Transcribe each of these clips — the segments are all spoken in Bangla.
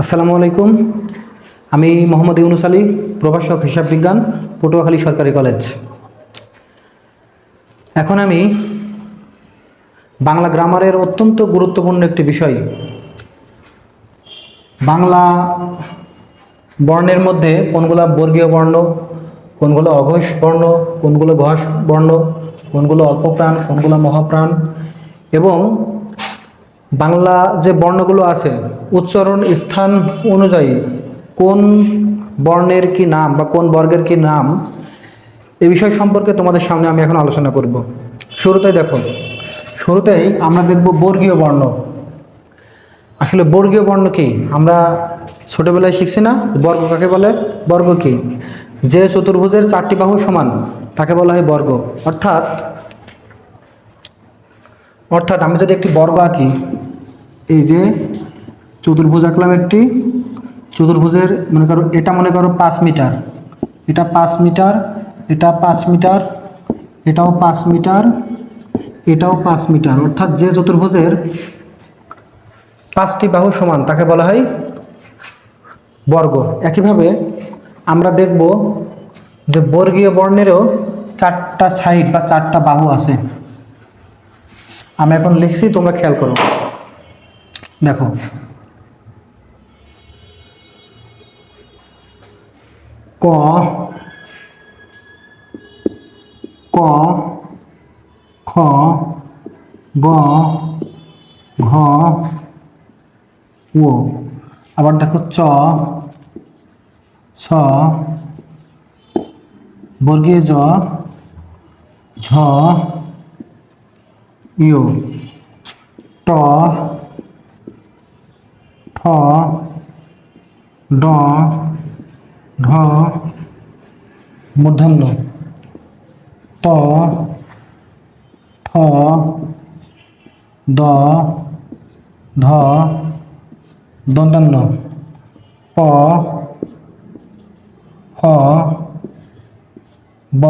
আসসালামু আলাইকুম। আমি মোহাম্মদ ইউনুস আলী, প্রভাষক হিসাব বিজ্ঞান, পটুয়াখালী সরকারি কলেজ। এখন আমি বাংলা গ্রামারের অত্যন্ত গুরুত্বপূর্ণ একটি বিষয়, বাংলা বর্ণের মধ্যে কোনগুলো বর্গীয় বর্ণ, কোনগুলো অঘোষ বর্ণ, কোনগুলো ঘষ বর্ণ, কোনগুলো অল্পপ্রাণ, কোনগুলো মহাপ্রাণ, এবং বাংলা যে বর্ণগুলো আছে উচ্চারণ স্থান অনুযায়ী কোন বর্ণের কি নাম বা কোন বর্গের কি নাম এই বিষয় সম্পর্কে তোমাদের সামনে আমি এখন আলোচনা করব। শুরুতেই দেখো, শুরুতেই আমরা দেখব বর্গীয় বর্ণ। আসলে বর্গীয় বর্ণ কি? আমরা ছোটবেলায় শিখছি না, বর্গ কাকে বলে? বর্গ কি? যে চতুর্ভুজের চারটি বাহু সমান, তাকে বলা হয় বর্গ। অর্থাৎ অর্থাৎ আমি যদি একটি বর্গ আঁকি, এই যে চতুর্ভুজ আঁকলাম একটি। চতুর্ভুজের মনে করো, এটা মনে করো পাঁচ মিটার। এটা পাঁচ মিটার, এটা পাঁচ মিটার, এটাও পাঁচ মিটার, এটাও পাঁচ মিটার। অর্থাৎ যে চতুর্ভুজের পাঁচটি বাহু সমান, তাকে বলা হয় বর্গ। একইভাবে আমরা দেখব যে বর্গীয় বর্ণেরও চারটা সাইড বা চারটা বাহু আছে। আমি এখন লিখছি, তোমরা খেয়াল করো। দেখো ক ক, খ, গ, ঘ, ও। আবার দেখো চ, ছ, বর্গীয় জ, ঝ ইউ ট, ঠ, ড ঢ মূর্ধন্য ত ঠ দ, ধ দন্তান্ন প, হ, ব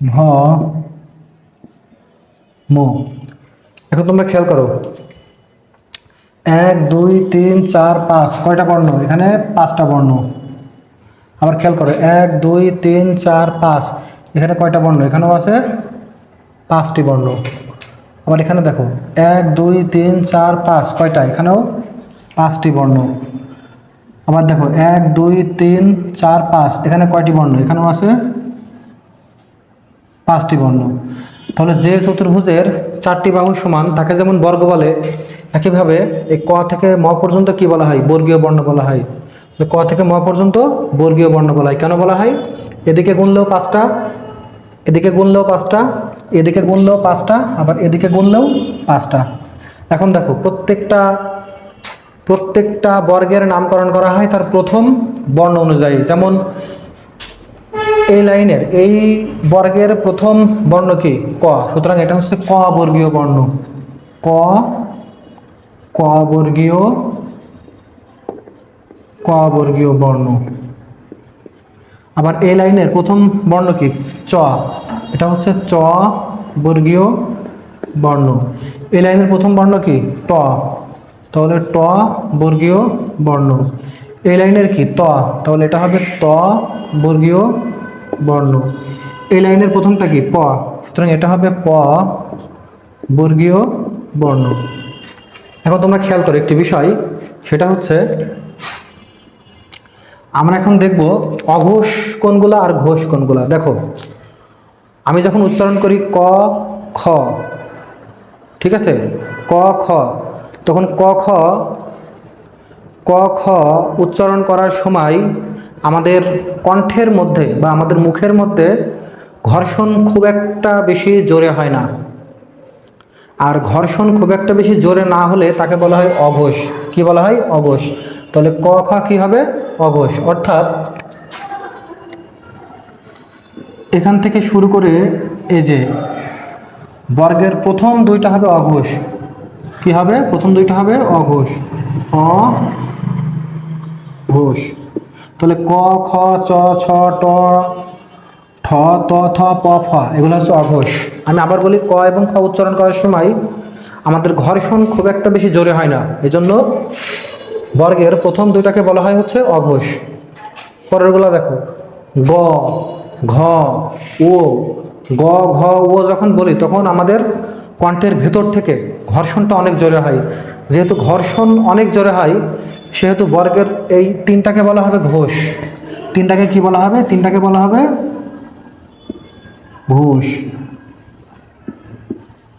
ভ মো। এখন তোমরা খেয়াল করো। এক, দুই, তিন, চার, পাঁচ। কয়টা বর্ণ? এখানে পাঁচটা বর্ণ। আবার খেয়াল করো, এক, দুই, তিন, চার, পাঁচ। এখানে কয়টা বর্ণ? এখানেও আছে পাঁচটি বর্ণ। আবার এখানে দেখো, এক, দুই, তিন, চার, পাঁচ। কয়টা? এখানেও পাঁচটি বর্ণ। আবার দেখো, এক, দুই, তিন, চার, পাঁচ। এখানে কয়টি বর্ণ? এখানেও আছে পাঁচটি বর্ণ। তাহলে যে চতুর্ভুজের চারটি বাহু সমান, তাকে যেমন বর্গ বলে, একইভাবে এই ক থেকে ম পর্যন্ত কি বলা হয়? বর্গীয় বর্ণ বলা হয়। ক থেকে ম পর্যন্ত বর্গীয় বর্ণ বলা হয়। কেন বলা হয়? এদিকে গুনলেও পাঁচটা, এদিকে গুনলেও পাঁচটা, এদিকে গুনলেও পাঁচটা, আবার এদিকে গুনলেও পাঁচটা। এখন দেখো, প্রত্যেকটা প্রত্যেকটা বর্গের নামকরণ করা হয় তার প্রথম বর্ণ অনুযায়ী। যেমন এই লাইনের এই বর্গের প্রথম বর্ণ কি? ক। সুতরাং এটা হচ্ছে ক বর্গীয় বর্ণ। ক ক বর্গীয় ক বর্গীয় বর্ণ। আবার এই লাইনের প্রথম বর্ণ কি? চ। এটা হচ্ছে চ বর্গীয় বর্ণ। এই লাইনের প্রথম বর্ণ কি? ট। তাহলে ট বর্গীয় বর্ণ। এই লাইনের কি? ত। তাহলে এটা হবে ত বর্গীয় বর্ণ। এই লাইনের প্রথমটা কি? প। সুতরাং এটা হবে প, বর্গীয় বর্ণ। এখন তোমরা খেয়াল করো একটি বিষয়, সেটা হচ্ছে আমরা এখন দেখব অঘোষ কোনগুলা আর ঘোষ কোনগুলা। দেখো, আমি যখন উচ্চারণ করি ক, খ, ঠিক আছে? ক, খ। তখন ক, খ ক, খ উচ্চারণ করার সময় আমাদের কণ্ঠের মধ্যে বা আমাদের মুখের মধ্যে ঘর্ষণ খুব একটা বেশি জোরে হয় না। আর ঘর্ষণ খুব একটা বেশি জোরে না হলে তাকে বলা হয় অঘোষ। কি বলা হয়? অঘোষ। তাহলে ক, খ কি হবে? অঘোষ। অর্থাৎ এখান থেকে শুরু করে এই যে বর্গের প্রথম দুইটা হবে অঘোষ। কি হবে? প্রথম দুইটা হবে অঘোষ। অ ঘোষ। তাহলে ক, খ, চ, ছ, ট, ঠ, ত, থ, প, ফ, এগুলো হচ্ছে অঘোষ। আমি আবার বলি ক এবং খ উচ্চারণ করার সময় আমাদের ঘর্ষণ খুব একটা বেশি জোরে হয় না। এজন্য বর্গের প্রথম দুইটাকে বলা হয় হচ্ছে অঘোষ। পরেরগুলো দেখো। গ, ঘ, ও। গ, ঘ, ও যখন বলি, তখন আমাদের কণ্ঠের ভেতর থেকে ঘর্ষণটা অনেক জোরে হয়। যেহেতু ঘর্ষণ অনেক জোরে হয়, সেহেতু বর্গের এই তিনটাকে বলা হবে ঘোষ। তিনটাকে কি বলা হবে? তিনটাকে বলা হবে ঘোষ।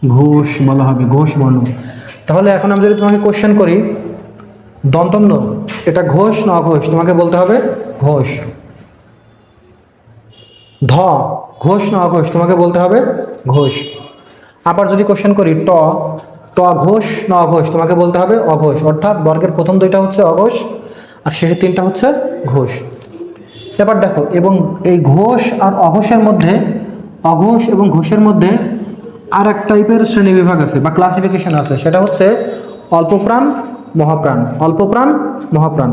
ঘোষ বলা হবে, ঘোষ বর্ণ। তাহলে এখন আমি যদি তোমাকে কোশ্চেন করি, দন্তন্য, এটা ঘোষ না অঘোষ? তোমাকে বলতে হবে ঘোষ। ধ, ঘোষ না অঘোষ? তোমাকে বলতে হবে ঘোষ। আবার যদি কোশ্চেন করি, ট ট ঘোষ, ন অঘোষ তোমাকে বলতে হবে অঘোষ। অর্থাৎ বর্গের প্রথম দুইটা হচ্ছে অঘোষ, আর শেষের তিনটা হচ্ছে ঘোষ। এবার দেখো, এবং এই ঘোষ আর অঘোষের মধ্যে, অঘোষ এবং ঘোষের মধ্যে আর এক টাইপের শ্রেণি বিভাগ আছে, বা ক্লাসিফিকেশন আছে। সেটা হচ্ছে অল্পপ্রাণ, মহাপ্রাণ। অল্পপ্রাণ, মহাপ্রাণ।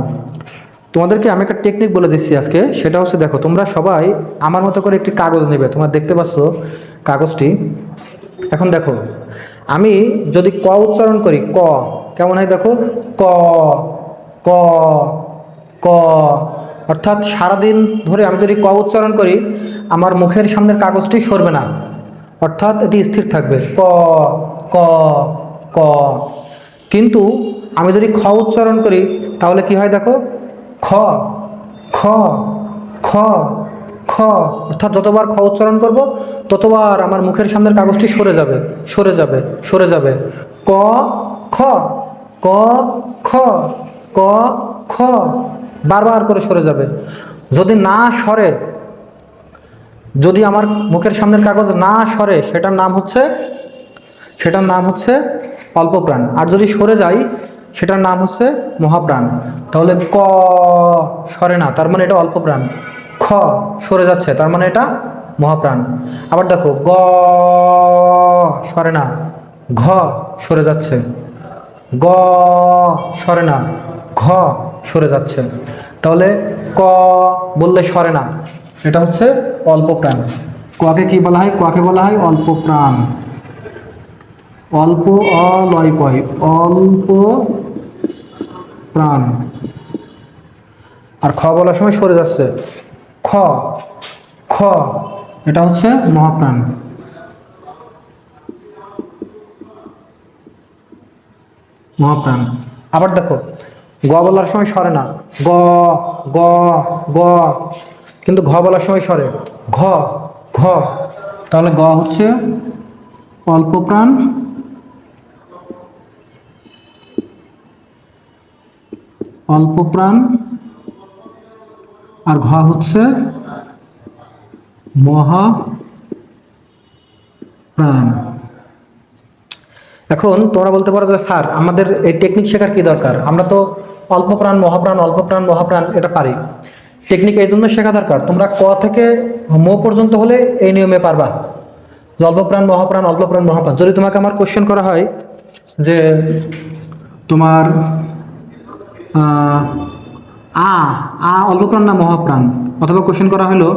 তোমাদেরকে আমি একটা টেকনিক বলে দিচ্ছি আজকে, সেটা হচ্ছে দেখো, তোমরা সবাই আমার মতো করে একটি কাগজ নেবে। তোমরা দেখতে পাচ্ছ কাগজটি। এখন দেখো, আমি যদি ক উচ্চারণ করি, ক, কেমন হয় দেখো? ক ক ক, অর্থাৎ সারাদিন ধরে আমি যদি ক উচ্চারণ করি, আমার মুখের সামনের কাগজটি সরবে না। অর্থাৎ এটি স্থির থাকবে। ক ক ক। কিন্তু আমি যদি খ উচ্চারণ করি, তাহলে কি হয় দেখো? খ খ খ। খ, অর্থাৎ যতবার খ উচ্চারণ করব, ততবার আমার মুখের সামনের কাগজটি সরে যাবে সরে যাবে সরে যাবে। ক, খ ক খ ক, খ, বারবার করে সরে যাবে। যদি না সরে, যদি আমার মুখের সামনের কাগজ না সরে, সেটার নাম হচ্ছে, সেটার নাম হচ্ছে অল্প প্রাণ আর যদি সরে যাই, সেটার নাম হচ্ছে মহাপ্রাণ। তাহলে ক সরে না, তার মানে এটা অল্পপ্রাণ। খ সরে যাচ্ছে, তার মানে এটা মহাপ্রাণ। আবার দেখো, গ সরে না, ঘ সরে যাচ্ছে, গ সরে না, ঘ সরে যাচ্ছে। তাহলে ক বললে সরে না, এটা হচ্ছে অল্প প্রাণ ককে কি বলা হয়? ককে বলা হয় অল্প প্রাণ অল্প অলয় পয় অল্প প্রাণ আর খ বলার সময় সরে যাচ্ছে। খ খ, এটা হচ্ছে মহাপ্রাণ। মহাপ্রাণ। আবার দেখো, গ বলার সময় সরে না। গ গ গ। কিন্তু ঘ বলার সময় সরে। ঘ ঘ। তাহলে গ হচ্ছে অল্প প্রাণ অল্প প্রাণ আর ঘ হচ্ছে মহা প্রাণ। এখন তোমরা বলতে পারো যে স্যার আমাদের এই টেকনিক শেখার কি দরকার? আমরা তো অল্প প্রাণ মহাপ্রাণ অল্প প্রাণ মহাপ্রাণ এটা পারি। টেকনিক এই জন্য শেখা দরকার। তোমরা ক থেকে ম পর্যন্ত হলে এই নিয়মে পারবা। যে অল্প প্রাণ মহাপ্রাণ অল্প প্রাণ মহাপ্রাণ। যদি তোমাকে আমার কোশ্চেন করা হয় যে তোমার আহ, আ আ অল্পপ্রাণ না মহাপ্রাণ? অথবা কোশ্চেন করা হলো,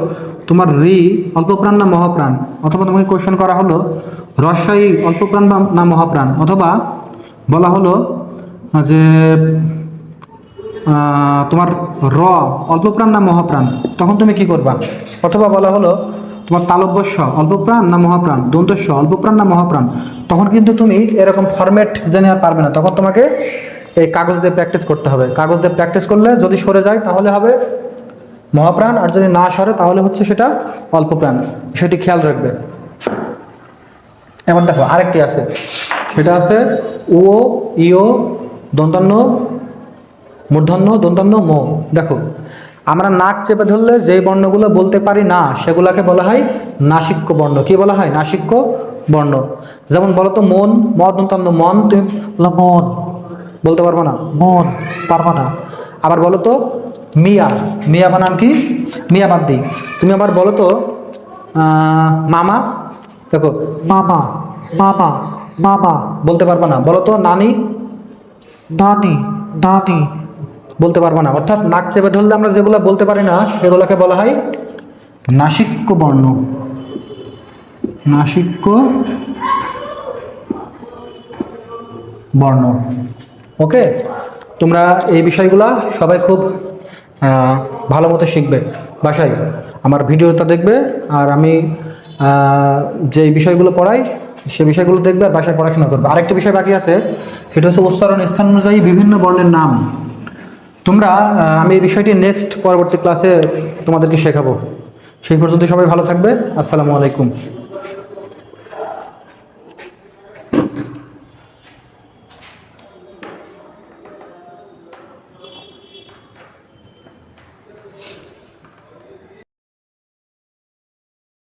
তোমার রি অল্পপ্রাণ না মহাপ্রাণ? অথবা তোমাকে কোশ্চেন করা হলো, রসায়ী অল্পপ্রাণ না মহাপ্রাণ? অথবা বলা হলো যে তোমার র অল্পপ্রাণ না মহাপ্রাণ? তখন তুমি কি করবা? অথবা বলা হলো, তোমার তালব্যস্য অল্পপ্রাণ না মহাপ্রাণ? দন্তস্য অল্পপ্রাণ না মহাপ্রাণ? তখন কিন্তু তুমি এরকম ফরম্যাট জেনে আর পারবে না। তখন তোমাকে এই কাগজ দিয়ে প্র্যাকটিস করতে হবে। কাগজ দিয়ে প্র্যাকটিস করলে যদি সরে যায়, তাহলে হবে মহাপ্রাণ, আর যদি না সরে, তাহলে হচ্ছে সেটা অল্প প্রাণ। সেটি খেয়াল রাখবে। এবার দেখো, আরেকটি আছে। সেটা আছে ও ইও দন্তান্ন, মূর্ধন্য, দন্তান্ন, মো। দেখো, আমরা নাক চেপে ধরলে যেই বর্ণগুলো বলতে পারি না, সেগুলোকে বলা হয় নাসিক্য বর্ণ। কি বলা হয়? নাসিক্য বর্ণ। যেমন বলো তো মন ম দন্তান্ন মন, তুমি মন। বলতে পারব না? মন পারব না। আবার বলো তো মিয়া। মিয়া বানান কি? মিয়া বাদ দিই। তুমি আবার বলো তো মামা। দেখো মামা মামা মামা। বলতে পারব না। বলো তো নানি। নানি নানি। বলতে পারব না। অর্থাৎ নাক চেপে ধরলে আমরা যেগুলো বলতে পারি না সেগুলোকে বলা হয় নাসিক্য বর্ণ নাসিক্য বর্ণ ওকে তোমরা এই বিষয়গুলা সবাই খুব ভালো মতো শিখবে বাসায়। আমার ভিডিওটা দেখবে আর আমি যে বিষয়গুলো পড়াই, সে বিষয়গুলো দেখবে আর বাসায় পড়াশোনা করবে। আরেকটা বিষয় বাকি আছে, সেটা হচ্ছে উচ্চারণ স্থান অনুযায়ী বিভিন্ন বর্ণের নাম। তোমরা আমি এই বিষয়টি নেক্সট পরবর্তী ক্লাসে তোমাদেরকে শেখাবো। সেই পর্যন্ত সবাই ভালো থাকবে। আসসালামু আলাইকুম।